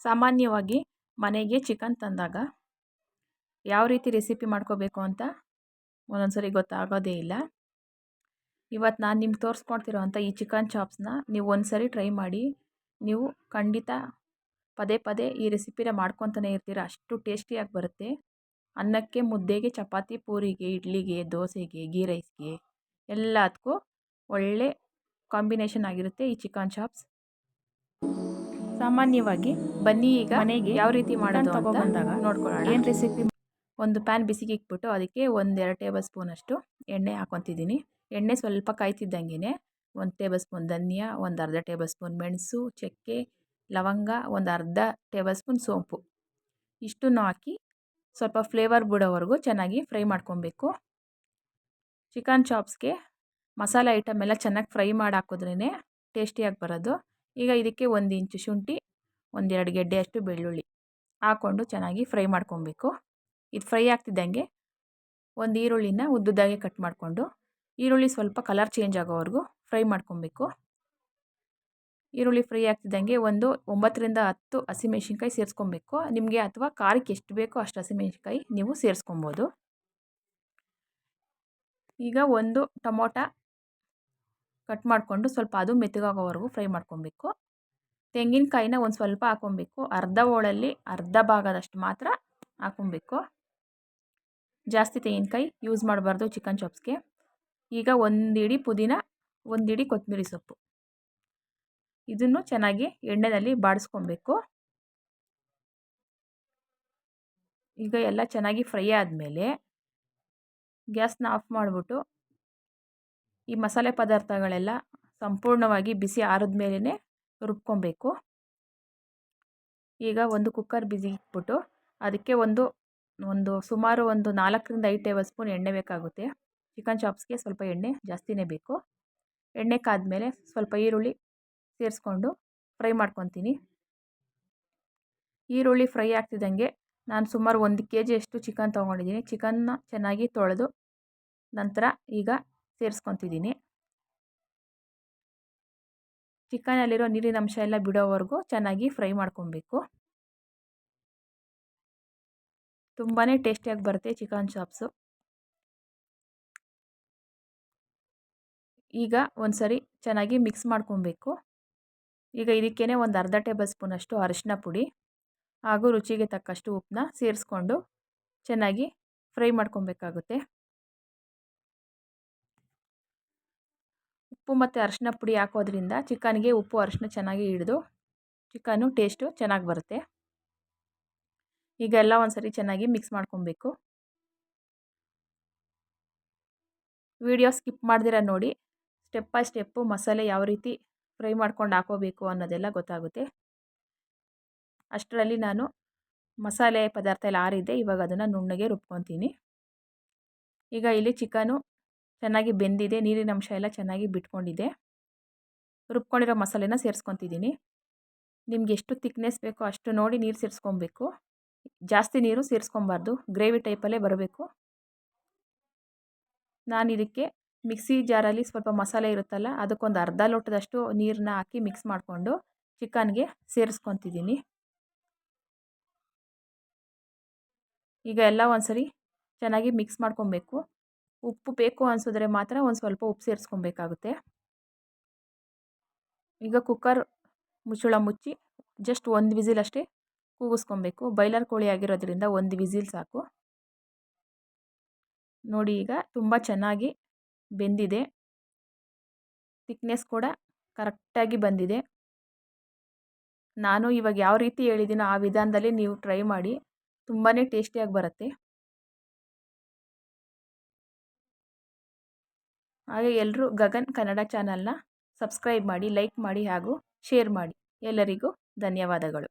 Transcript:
ಸಾಮಾನ್ಯವಾಗಿ ಮನೆಗೆ ಚಿಕನ್ ತಂದಾಗ ಯಾವ ರೀತಿ ರೆಸಿಪಿ ಮಾಡ್ಕೋಬೇಕು ಅಂತ ಒಂದೊಂದು ಸರಿ ಗೊತ್ತಾಗೋದೇ ಇಲ್ಲ. ಇವತ್ತು ನಾನು ನಿಮ್ಗೆ ತೋರಿಸ್ಕೊಡ್ತಿರೋ ಅಂಥ ಈ ಚಿಕನ್ ಚಾಪ್ಸ್ನ ನೀವು ಒಂದು ಸರಿ ಟ್ರೈ ಮಾಡಿ, ನೀವು ಖಂಡಿತ ಪದೇ ಪದೇ ಈ ರೆಸಿಪಿನ ಮಾಡ್ಕೊತಾನೆ ಇರ್ತೀರ. ಅಷ್ಟು ಟೇಸ್ಟಿಯಾಗಿ ಬರುತ್ತೆ. ಅನ್ನಕ್ಕೆ ಮುದ್ದೆಗೆ ಚಪಾತಿ, ಪೂರಿಗೆ, ಇಡ್ಲಿಗೆ, ದೋಸೆಗೆ ಗೀ ರೈಸ್ಗೆ ಎಲ್ಲದಕ್ಕೂ ಒಳ್ಳೆ ಕಾಂಬಿನೇಷನ್ ಆಗಿರುತ್ತೆ ಈ ಚಿಕನ್ ಚಾಪ್ಸ್ ಸಾಮಾನ್ಯವಾಗಿ ಬನ್ನಿ ಈಗ ಮನೆಗೆ ಯಾವ ರೀತಿ ಮಾಡೋದು ಅಂತ ಬಂದಾಗ ನೋಡ್ಕೊಳ್ಳೋಣ. ಏನು ರೆಸಿಪಿ ಒಂದು ಪ್ಯಾನ್ ಬಿಸಿಗೆ ಇಕ್ಬಿಟ್ಟು ಅದಕ್ಕೆ ಒಂದೆರಡು ಟೇಬಲ್ ಸ್ಪೂನಷ್ಟು ಎಣ್ಣೆ ಹಾಕೊತಿದ್ದೀನಿ. ಎಣ್ಣೆ ಸ್ವಲ್ಪ ಕಾಯ್ತಿದ್ದಂಗೆ ಒಂದು ಟೇಬಲ್ ಸ್ಪೂನ್ ಧನಿಯಾ ಒಂದು ಅರ್ಧ ಟೇಬಲ್ ಸ್ಪೂನ್ ಮೆಣಸು ಚಕ್ಕೆ ಲವಂಗ ಒಂದು ಅರ್ಧ ಟೇಬಲ್ ಸ್ಪೂನ್ ಸೋಂಪು. ಇಷ್ಟನ್ನು ಹಾಕಿ ಸ್ವಲ್ಪ ಫ್ಲೇವರ್ ಬಿಡೋವರೆಗೂ ಚೆನ್ನಾಗಿ ಫ್ರೈ ಮಾಡ್ಕೊಬೇಕು. ಚಿಕನ್ ಚಾಪ್ಸ್ಗೆ ಮಸಾಲೆ ಐಟಮ್ ಎಲ್ಲ ಚೆನ್ನಾಗಿ ಫ್ರೈ ಮಾಡಿ ಹಾಕಿದ್ರೇ ಟೇಸ್ಟಿಯಾಗಿ ಬರೋದು. ಈಗ ಇದಕ್ಕೆ ಒಂದು ಇಂಚು ಶುಂಠಿ ಒಂದೆರಡು ಗೆಡ್ಡೆಯಷ್ಟು ಬೆಳ್ಳುಳ್ಳಿ ಹಾಕ್ಕೊಂಡು ಚೆನ್ನಾಗಿ ಫ್ರೈ ಮಾಡ್ಕೊಬೇಕು. ಇದು ಫ್ರೈ ಆಗ್ತಿದ್ದಂಗೆ ಒಂದು ಈರುಳ್ಳಿನ ಉದ್ದುದ್ದಾಗೆ ಕಟ್ ಮಾಡಿಕೊಂಡು, ಈರುಳ್ಳಿ ಸ್ವಲ್ಪ ಕಲರ್ ಚೇಂಜ್ ಆಗೋವರೆಗೂ ಫ್ರೈ ಮಾಡ್ಕೊಬೇಕು. ಈರುಳ್ಳಿ ಫ್ರೈ ಆಗ್ತಿದ್ದಂಗೆ ಒಂದು ಒಂಬತ್ತರಿಂದ ಹತ್ತು ಹಸಿಮೆಣ್ಸಿನ್ಕಾಯಿ ಸೇರಿಸ್ಕೊಬೇಕು. ನಿಮಗೆ ಅಥವಾ ಖಾರಕ್ಕೆ ಎಷ್ಟು ಬೇಕೋ ಅಷ್ಟು ಹಸಿಮೆಣ್ಸಿನ್ಕಾಯಿ ನೀವು ಸೇರಿಸ್ಕೊಬೋದು. ಈಗ ಒಂದು ಟೊಮೊಟ ಕಟ್ ಮಾಡಿಕೊಂಡು ಸ್ವಲ್ಪ ಅದು ಮೆತ್ತಗಾಗೋವರೆಗೂ ಫ್ರೈ ಮಾಡ್ಕೊಬೇಕು. ತೆಂಗಿನಕಾಯಿನ ಒಂದು ಸ್ವಲ್ಪ ಹಾಕ್ಕೊಬೇಕು ಅರ್ಧ ಹೋಳಲ್ಲಿ ಅರ್ಧ ಭಾಗದಷ್ಟು ಮಾತ್ರ ಹಾಕ್ಕೊಬೇಕು ಜಾಸ್ತಿ ತೆಂಗಿನಕಾಯಿ ಯೂಸ್ ಮಾಡಬಾರ್ದು ಚಿಕನ್ ಚಾಪ್ಸ್ಗೆ. ಈಗ ಒಂದಿಡಿ ಪುದೀನ ಒಂದಿಡಿ ಕೊತ್ತಂಬರಿ ಸೊಪ್ಪು. ಇದನ್ನು ಚೆನ್ನಾಗಿ ಎಣ್ಣೆಯಲ್ಲಿ ಬಾಡಿಸ್ಕೊಬೇಕು. ಈಗ ಎಲ್ಲ ಚೆನ್ನಾಗಿ ಫ್ರೈ ಆದಮೇಲೆ ಗ್ಯಾಸ್ನ ಆಫ್ ಮಾಡಿಬಿಟ್ಟು ಈ ಮಸಾಲೆ ಪದಾರ್ಥಗಳೆಲ್ಲ ಸಂಪೂರ್ಣವಾಗಿ ಬಿಸಿ ಆರಿದ ಮೇಲೇ ರುಬ್ಕೊಬೇಕು. ಈಗ ಒಂದು ಕುಕ್ಕರ್ ಬಿಸಿ ಇಟ್ಬಿಟ್ಟು ಅದಕ್ಕೆ ಒಂದು ಒಂದು ಸುಮಾರು ಒಂದು ನಾಲ್ಕರಿಂದ ಐದು ಟೇಬಲ್ ಸ್ಪೂನ್ ಎಣ್ಣೆ ಬೇಕಾಗುತ್ತೆ. ಚಿಕನ್ ಚಾಪ್ಸ್ಗೆ ಸ್ವಲ್ಪ ಎಣ್ಣೆ ಜಾಸ್ತಿನೇ ಬೇಕು. ಎಣ್ಣೆ ಕಾದ್ಮೇಲೆ ಸ್ವಲ್ಪ ಈರುಳ್ಳಿ ಸೇರಿಸ್ಕೊಂಡು ಫ್ರೈ ಮಾಡ್ಕೊತೀನಿ. ಈರುಳ್ಳಿ ಫ್ರೈ ಆಗ್ತಿದ್ದಂಗೆ ನಾನು ಸುಮಾರು ಒಂದು ಕೆ ಜಿಯಷ್ಟು ಚಿಕನ್ ತೊಗೊಂಡಿದ್ದೀನಿ. ಚಿಕನ್ನ ಚೆನ್ನಾಗಿ ತೊಳೆದು ನಂತರ ಈಗ ಸೇರಿಸ್ಕೊತಿದ್ದೀನಿ. ಚಿಕನಲ್ಲಿರೋ ನೀರಿನ ಅಂಶ ಎಲ್ಲ ಬಿಡೋವರೆಗೂ ಚೆನ್ನಾಗಿ ಫ್ರೈ ಮಾಡ್ಕೊಬೇಕು. ತುಂಬಾ ಟೇಸ್ಟಿಯಾಗಿ ಬರುತ್ತೆ ಚಿಕನ್ ಚಾಪ್ಸು. ಈಗ ಒಂದು ಸರಿ ಚೆನ್ನಾಗಿ ಮಿಕ್ಸ್ ಮಾಡ್ಕೊಬೇಕು. ಈಗ ಇದಕ್ಕೇ ಒಂದು ಅರ್ಧ ಟೇಬಲ್ ಸ್ಪೂನಷ್ಟು ಅರಿಶಿನ ಪುಡಿ ಹಾಗೂ ರುಚಿಗೆ ತಕ್ಕಷ್ಟು ಉಪ್ಪನ್ನ ಸೇರಿಸ್ಕೊಂಡು ಚೆನ್ನಾಗಿ ಫ್ರೈ ಮಾಡ್ಕೊಬೇಕಾಗುತ್ತೆ. ಉಪ್ಪು ಮತ್ತು ಅರಿಶಿನ ಪುಡಿ ಹಾಕೋದ್ರಿಂದ ಚಿಕನ್ಗೆ ಉಪ್ಪು ಅರಿಶಿನ ಚೆನ್ನಾಗಿ ಹಿಡಿದು ಚಿಕನ್ನು ಟೇಸ್ಟು ಚೆನ್ನಾಗಿ ಬರುತ್ತೆ. ಈಗ ಎಲ್ಲ ಒಂದು ಸರಿ ಚೆನ್ನಾಗಿ ಮಿಕ್ಸ್ ಮಾಡ್ಕೊಬೇಕು. ವಿಡಿಯೋ ಸ್ಕಿಪ್ ಮಾಡ್ದಿರ ನೋಡಿ. ಸ್ಟೆಪ್ ಬೈ ಸ್ಟೆಪ್ಪು ಮಸಾಲೆ ಯಾವ ರೀತಿ ಫ್ರೈ ಮಾಡ್ಕೊಂಡು ಹಾಕೋಬೇಕು ಅನ್ನೋದೆಲ್ಲ ಗೊತ್ತಾಗುತ್ತೆ. ಅಷ್ಟರಲ್ಲಿ ನಾನು ಮಸಾಲೆ ಪದಾರ್ಥ ಎಲ್ಲ ಆರಿದೆ ಇವಾಗ ಅದನ್ನು ನುಣ್ಣಗೆ ರುಬ್ಕೊತೀನಿ. ಈಗ ಇಲ್ಲಿ ಚಿಕನು ಚೆನ್ನಾಗಿ ಬೆಂದಿದೆ, ನೀರಿನ ಅಂಶ ಎಲ್ಲ ಚೆನ್ನಾಗಿ ಬಿಟ್ಕೊಂಡಿದೆ. ರುಬ್ಕೊಂಡಿರೋ ಮಸಾಲೆನ ಸೇರಿಸ್ಕೊತಿದ್ದೀನಿ. ನಿಮ್ಗೆ ಎಷ್ಟು ತಿಕ್ನೆಸ್ ಬೇಕೋ ಅಷ್ಟು ನೋಡಿ ನೀರು ಸೇರಿಸ್ಕೊಬೇಕು. ಜಾಸ್ತಿ ನೀರು ಸೇರಿಸ್ಕೊಬಾರ್ದು, ಗ್ರೇವಿ ಟೈಪಲ್ಲೇ ಬರಬೇಕು. ನಾನು ಇದಕ್ಕೆ ಮಿಕ್ಸಿ ಜಾರಲ್ಲಿ ಸ್ವಲ್ಪ ಮಸಾಲೆ ಇರುತ್ತಲ್ಲ, ಅದಕ್ಕೊಂದು ಅರ್ಧ ಲೋಟದಷ್ಟು ನೀರನ್ನ ಹಾಕಿ ಮಿಕ್ಸ್ ಮಾಡಿಕೊಂಡು ಚಿಕನ್ಗೆ ಸೇರಿಸ್ಕೊತಿದ್ದೀನಿ. ಈಗ ಎಲ್ಲ ಒಂದ್ಸರಿ ಚೆನ್ನಾಗಿ ಮಿಕ್ಸ್ ಮಾಡ್ಕೊಬೇಕು. ಉಪ್ಪು ಬೇಕು ಅನಿಸಿದ್ರೆ ಮಾತ್ರ ಒಂದು ಸ್ವಲ್ಪ ಉಪ್ಪು ಸೇರಿಸ್ಕೊಬೇಕಾಗುತ್ತೆ. ಈಗ ಕುಕ್ಕರ್ ಮುಚ್ಚಳ ಮುಚ್ಚಿ ಜಸ್ಟ್ ಒಂದು ವಿಸಿಲ್ ಅಷ್ಟೇ ಕೂಗಿಸ್ಕೊಬೇಕು. ಬೈಲರ್ ಕೋಳಿ ಆಗಿರೋದ್ರಿಂದ ಒಂದು ವಿಸಿಲ್ ಸಾಕು. ನೋಡಿ ಈಗ ತುಂಬ ಚೆನ್ನಾಗಿ ಬೆಂದಿದೆ. ತಿಕ್ನೆಸ್ ಕೂಡ ಕರೆಕ್ಟಾಗಿ ಬಂದಿದೆ. ನಾನು ಇವಾಗ ಯಾವ ರೀತಿ ಹೇಳಿದ್ದೀನೋ ಆ ವಿಧಾನದಲ್ಲಿ ನೀವು ಟ್ರೈ ಮಾಡಿ ತುಂಬಾ ಟೇಸ್ಟಿಯಾಗಿ ಬರುತ್ತೆ. ಹಾಗೆ ಎಲ್ಲರೂ ಗಗನ್ ಕನ್ನಡ ಚಾನಲ್ನ ಸಬ್ಸ್ಕ್ರೈಬ್ ಮಾಡಿ ಲೈಕ್ ಮಾಡಿ ಹಾಗೂ ಶೇರ್ ಮಾಡಿ. ಎಲ್ಲರಿಗೂ ಧನ್ಯವಾದಗಳು.